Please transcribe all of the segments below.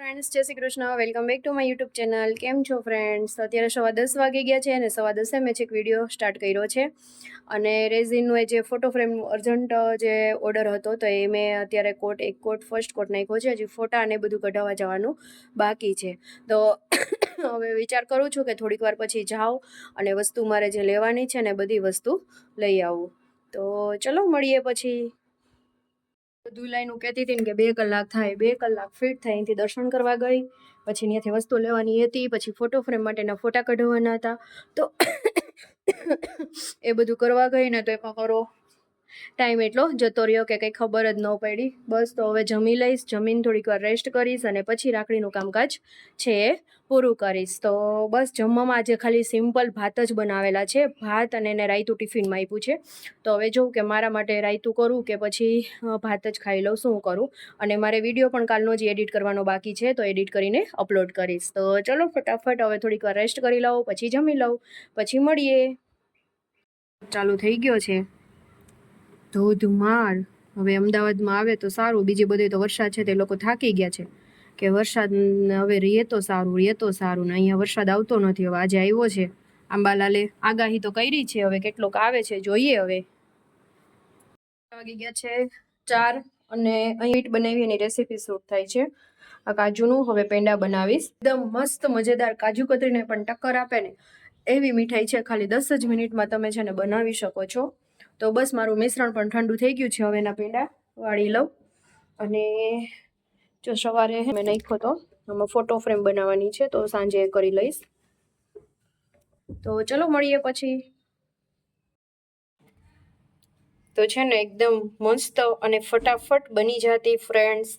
Friends Jai Shri Krishna. Welcome back to my YouTube channel કેમ છો friends અત્યારે સવા દસ વાગી ગયા છે અને સવા દસે મેં એક વીડિયો સ્ટાર્ટ કર્યો છે. અને રેઝિનનું એ જે ફોટો ફ્રેમનું અર્જન્ટ જે ઓર્ડર હતો, તો એ મેં અત્યારે કોટ એક કોટ ફર્સ્ટ કોટ નાખ્યો છે. હજી ફોટા અને બધું કઢાવવા જવાનું બાકી છે. તો હવે વિચાર કરું છું કે થોડીક વાર પછી જાઉં અને વસ્તુ મારે જે લેવાની છે ને બધી વસ્તુ લઈ આવું. તો ચલો, મળીએ પછી. બધું લાઈનું કહેતી હતી ને કે બે કલાક થાય, બે કલાક ફિટ થાય અહીંથી દર્શન કરવા ગઈ. પછી ત્યાંથી વસ્તુ લેવાની હતી, પછી ફોટો ફ્રેમ માટેના ફોટા કઢાવવાના હતા. તો એ બધું કરવા ગઈ ને તો એમાં મારો ટાઈમ એટલો જતો રહ્યો કે કંઈ ખબર જ ન પડી. બસ તો હવે જમી લઈશ, જમીન થોડીક વાર રેસ્ટ કરીશ અને પછી રાખડીનું કામકાજ છે એ પૂરું કરીશ. તો બસ જમવામાં આજે ખાલી સિમ્પલ ભાત જ બનાવેલા છે. ભાત અને એને રાયતું ટિફિનમાં આપ્યું છે. તો હવે જોઉં કે મારા માટે રાયતું કરું કે પછી ભાત જ ખાઈ લઉં, શું કરું? અને મારે વીડિયો પણ કાલનો જ એડિટ કરવાનો બાકી છે, તો એડિટ કરીને અપલોડ કરીશ. તો ચલો ફટાફટ હવે થોડીક વાર રેસ્ટ કરી લઉં, પછી જમી લઉં, પછી મળીએ. ચાલુ થઈ ગયો છે. ધોધમાર. હવે અમદાવાદમાં આવે તો સારું, બીજે બધે તો વરસાદ છે તે લોકો થાકી ગયા છે. કે વરસાદ હવે રહીએ તો સારું રહીએ તો સારું ને અહીંયા વરસાદ આવતો નથી, હવે આજે આવ્યો છે. આંબાલાલે આગાહી તો કરી છે, હવે કેટલોક આવે છે, જોઈએ હવે. વાગી ગયા છે ચાર અને અહીં બનાવી એની રેસીપી શૂટ થાય છે. આ કાજુનું હવે પેંડા બનાવીશ. એકદમ મસ્ત, મજેદાર કાજુ કતરીને પણ ટક્કર આપે ને. એવી મીઠાઈ છે, ખાલી દસ જ મિનિટમાં તમે છે ને બનાવી શકો છો. તો બસ મારું મિશ્રણ પણ ઠંડુ થઈ ગયું છે હવે એના વાળી લઉં. અને જો સવારે મેં નાખ્યો તો, આમાં ફોટો ફ્રેમ બનાવવાની છે, તો સાંજે કરી લઈશ. તો ચલો મળીએ પછી. તો છે ને એકદમ મસ્ત અને ફટાફટ બની જતી ફ્રેન્ડ્સ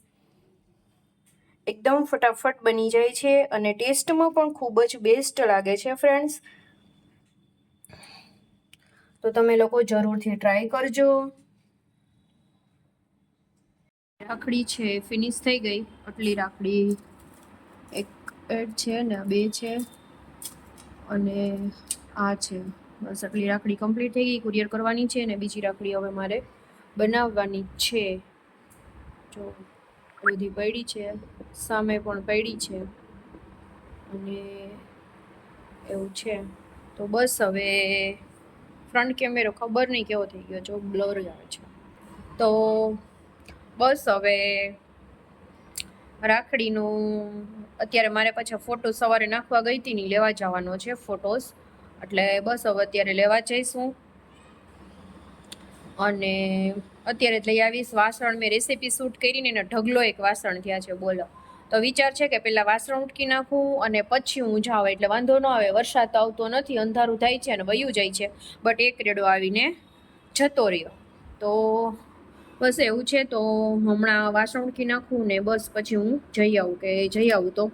એકદમ ફટાફટ બની જાય છે અને ટેસ્ટમાં પણ ખૂબ જ બેસ્ટ લાગે છે ફ્રેન્ડ્સ તો તમે લોકો જરૂરથી ટ્રાય કરજો. રાખડી છે ફિનિશ થઈ ગઈ. આટલી રાખડી એક એડ છે ને બે છે. અને આ છે. બસ આટલી રાખડી કમ્પ્લીટ થઈ ગઈ કુરિયર કરવાની છે ને બીજી રાખડી હવે મારે બનાવવાની છે. જો, બધી પડી છે, સામે પણ પડી છે. અને એવું છે. તો બસ હવે ફ્રન્ટ કેમેરો ખબર નહીં કેવો થઈ ગયો જો બ્લર આવે છે. તો બસ હવે રાખડીનું અત્યારે મારે પાછા ફોટો સવારે નાખવા ગઈ હતી નહીં લેવા જવાનો છે ફોટોસ એટલે બસ હવે અત્યારે લેવા જઈશું. અને અત્યારે લઈ આવીશ વાસણ. મેં રેસીપી શૂટ કરીને ને ઢગલો એક વાસણ થયા છે, બોલો. તો વિચાર છે કે પહેલાં વાસણ ઉટકી નાખું અને પછી હું જાઉં, એટલે વાંધો ન આવે, વરસાદ તો આવતો નથી, અંધારું થાય છે અને વયું જાય છે. બટ એક રેડો આવીને જતો રહ્યો. તો બસ એવું છે, તો હમણાં વાસણ ઉટકી નાખું ને બસ પછી હું જઈ આવું, કે જઈ આવું તો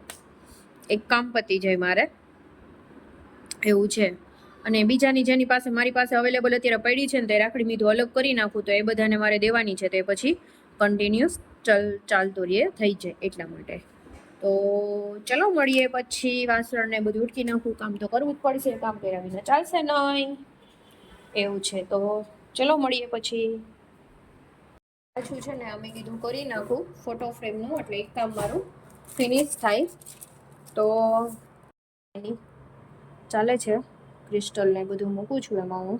એક કામ પતી જાય મારે. એવું છે. અને બીજાની જેની પાસે, મારી પાસે અવેલેબલ અત્યારે પડી છે ને તે રાખડી મીધું અલગ કરી નાખું, તો એ બધાને મારે દેવાની છે, તે પછી કન્ટિન્યુઅસ ચલ ચાલતું રહે થઈ જાય એટલા માટે. તો ચલો મળીએ પછી વાસણને બધું ઉટકી નાખું, કામ તો કરવું જ પડશે, કામ કર્યા વિના ચાલશે નહીં. એવું છે, તો ચલો મળીએ પછી. પાછું છે ને અમે કીધું કરી નાખું ફોટો ફ્રેમનું એટલે એક કામ મારું ફિનિશ થાય. તો ચાલે છે ક્રિસ્ટલ ને બધું મૂકું છું એમાં હું.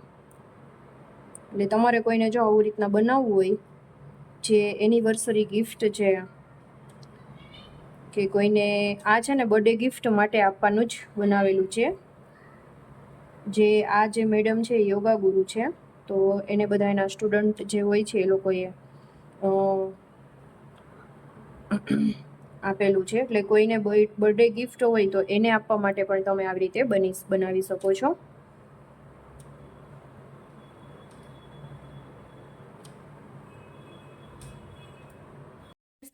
એટલે તમારે કોઈને જો આવું રીતના બનાવવું હોય જે એનિવર્સરી ગિફ્ટ છે, કે કોઈને આ છે ને બર્થડે ગિફ્ટ માટે આપવાનું જ બનાવેલું છે. જે આ જે મેડમ છે યોગા ગુરુ છે, તો એને બધા એના સ્ટુડન્ટ જે હોય છે એ લોકોએ આપેલું છે. એટલે કોઈને બર્થડે ગિફ્ટ હોય તો એને આપવા માટે પણ તમે આવી રીતે બની, બનાવી શકો છો.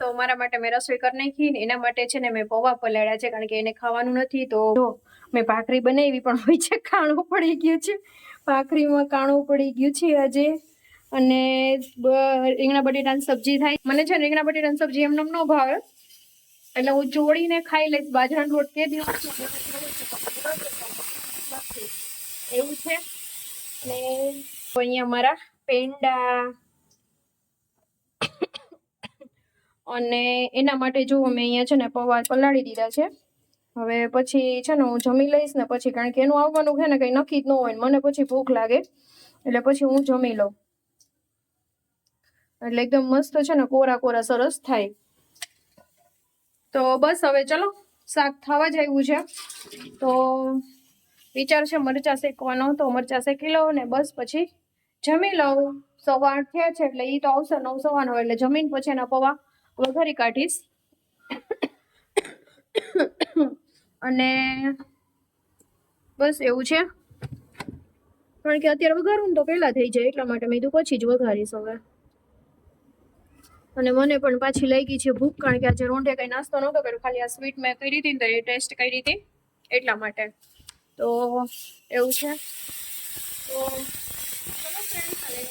તો મારા માટે મેં રસોઈ કરી નાખી એના માટે છે ને મેં પૌવા પલાળ્યા છે કારણ કે એને ખાવાનું નથી. તો મેં ભાખરી બનાવી પણ હોય છે, કાણું પડી ગયું છે. ભાખરીમાં કાણું પડી ગયું છે આજે. અને રીંગણા બટેટાની સબ્જી થાય. મને છે રીંગણા બટેટાની સબ્જી એમને ન ભાવે. એટલે હું જોડીને ખાઈ લઈશ. બાજરાનો રોટ કે દિવસ એવું છે. ને અહીંયા મારા પેંડા અને એના માટે જો મેં અહીંયા છે ને પૌવા પલાળી દીધા છે. હવે પછી છે ને હું જમી લઈશ ને પછી કારણ કે એનું આવવાનું છે ને કંઈ નક્કી જ ન હોય મને પછી ભૂખ લાગે. એટલે પછી હું જમી લઉં. એટલે એકદમ મસ્ત છે ને કોરા કોરા સરસ થાય. તો બસ હવે ચલો, શાક થવા જ આવ્યું છે. તો વિચાર છે મરચાં શેકવાનો તો મરચાં શેકી લઉં ને બસ પછી જમી લઉં. સવાર થયા છે એટલે એ તો આવશે નવ સવાનો એટલે જમીન પછી એના પૌવા વઘારી કાઢીશ. અને બસ એવું છે. કારણ કે અત્યારે વઘારું ને તો પહેલા થઈ જાય, એટલા માટે મેં કીધું પછી જ વઘારીશ હવે. અને મને પણ પાછી લઈ ગઈ છે ભૂખ, કારણ કે આજે રોંઢે કઈ નાસ્તો નહોતો કર્યો, ખાલી આ સ્વીટ મેં કરી હતી ને તો એ ટેસ્ટ કરી હતી, એટલા માટે. તો એવું છે. તો ચલો ફ્રેન્ડ અને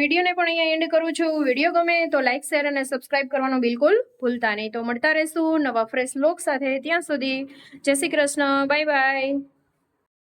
વિડીયોને પણ અહીંયા એન્ડ કરું છું. વીડિયો ગમે તો લાઇક શેર અને સબસ્ક્રાઇબ કરવાનું બિલકુલ ભૂલતા નહીં. તો મળતા રહેશું નવા ફ્રેશ લોક સાથે. ત્યાં સુધી જય શ્રી કૃષ્ણ. Bye bye